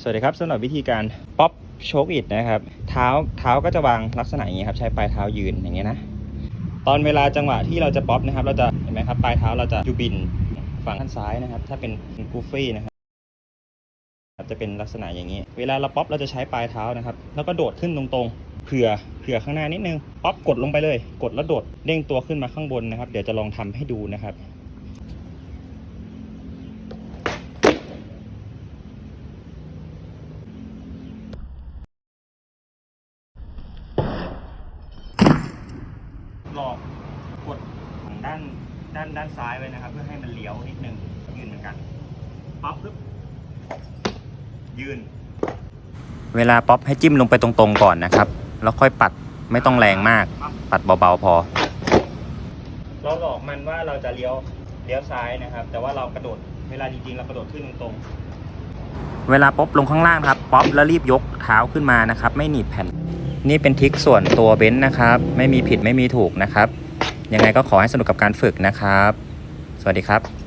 สวัสดีครับสำหรับวิธีการป๊อปโชกอิดนะครับ เท้าเท้าก็จะวางลักษณะอย่างนี้ครับ ใช้ปลายเท้ายืนอย่างเงี้ยนะ ตอนเวลาจังหวะที่เราจะป๊อปนะครับ เราจะเห็นไหมครับปลายเท้าเราจะยูบินฝั่งด้านซ้ายนะครับ ถ้าเป็นกูฟี่นะครับจะเป็นลักษณะอย่างนี้ เวลาเราป๊อปเราจะใช้ปลายเท้านะครับ แล้วก็โดดขึ้นตรงๆ เผื่อเผื่อข้างหน้านิดนึง ป๊อปกดลงไปเลย กดแล้วโดดเด้งตัวขึ้นมาข้างบนนะครับ เดี๋ยวจะลองทำให้ดูนะครับ ลอกกดของด้านด้านด้านซ้ายไว้นะครับ เพื่อให้มันเลี้ยวนิดนึงยืนเหมือนกันป๊อปปึ๊บยืน เวลาป๊อปให้จิ้มลงไปตรงๆก่อนนะครับ แล้วค่อยปัดไม่ต้องแรงมาก ปัดเบาๆพอ เราหลอกมันว่าเราจะเลี้ยวเลี้ยวซ้ายนะครับ แต่ว่าเรากระโดดเวลาจริงๆเรากระโดดขึ้นตรงๆเวลาป๊อปลงข้างล่างครับ ป๊อปแล้วรีบยกเท้าขึ้นมานะครับ ไม่หนีบแผ่น นี่เป็นทิกส่วนตัวเบนซ์นะครับ ไม่มีผิดไม่มีถูกนะครับ ยังไงก็ขอให้สนุกกับการฝึกนะครับ สวัสดีครับ